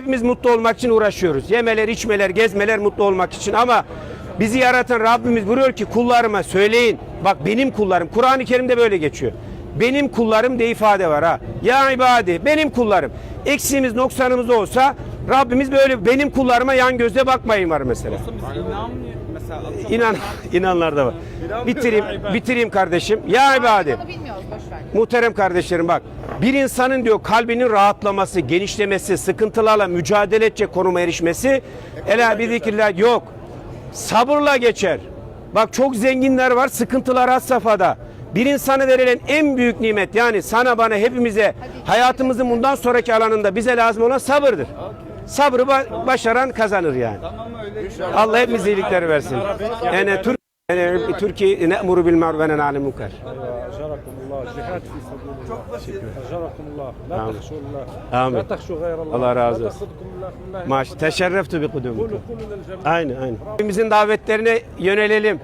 Hepimiz mutlu olmak için uğraşıyoruz. Yemeler, içmeler, gezmeler mutlu olmak için ama bizi yaratan Rabbimiz buyuruyor ki kullarıma söyleyin. Bak benim kullarım. Kur'an-ı Kerim'de böyle geçiyor. Benim kullarım diye ifade var ha. Ya ibadi benim kullarım. Eksiğimiz noksanımız olsa Rabbimiz böyle benim kullarıma yan gözle bakmayın var mesela. Mesela İnan inanlar da var. Bitireyim bitireyim kardeşim. Ya ibadi. Muhterem kardeşlerim bak. Bir insanın diyor kalbinin rahatlaması, genişlemesi, sıkıntılarla mücadele edecek konuma erişmesi ela bir zikirler yok. Sabırla geçer. Bak çok zenginler var, sıkıntılar has safhada. Bir insana verilen en büyük nimet yani sana bana hepimize hayatımızın bundan sonraki alanında bize lazım olan sabırdır. Sabrı ba başaran kazanır yani. Allah hepimiz iyilikleri versin. Yani Türk yani Türkiye ne'muru bil ma'ruf ve nenhâ munkar. Amin. Allah razı olsun. Maş. Teşerreftu bi kudumuk. Aynı aynı. Rabbimizin davetlerine yönelelim.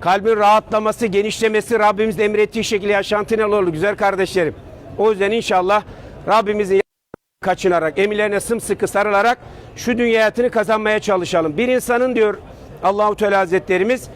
Kalbin rahatlaması, genişlemesi Rabbimizin emrettiği şekilde yaşantına olur güzel kardeşlerim. O yüzden inşallah Rabbimizin kaçınarak, emirlerine sımsıkı sarılarak şu dünya hayatını kazanmaya çalışalım. Bir insanın diyor Allahu Teala Hazretlerimiz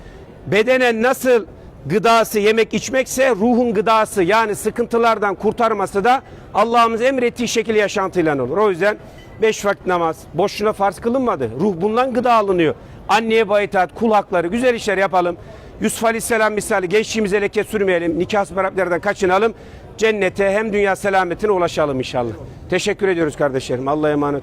bedenen nasıl gıdası yemek içmekse ruhun gıdası yani sıkıntılardan kurtarması da Allah'ımız emrettiği şekilde yaşantıyla olur. O yüzden beş vakit namaz boşuna farz kılınmadı. Ruh bundan gıda alınıyor. Anneye bayitaat, kul hakları güzel işler yapalım. Yusuf Aleyhisselam misali gençliğimize leke sürmeyelim. Nikah sebeplerden kaçınalım. Cennete hem dünya selametine ulaşalım inşallah. Teşekkür ediyoruz kardeşlerim. Allah'a emanet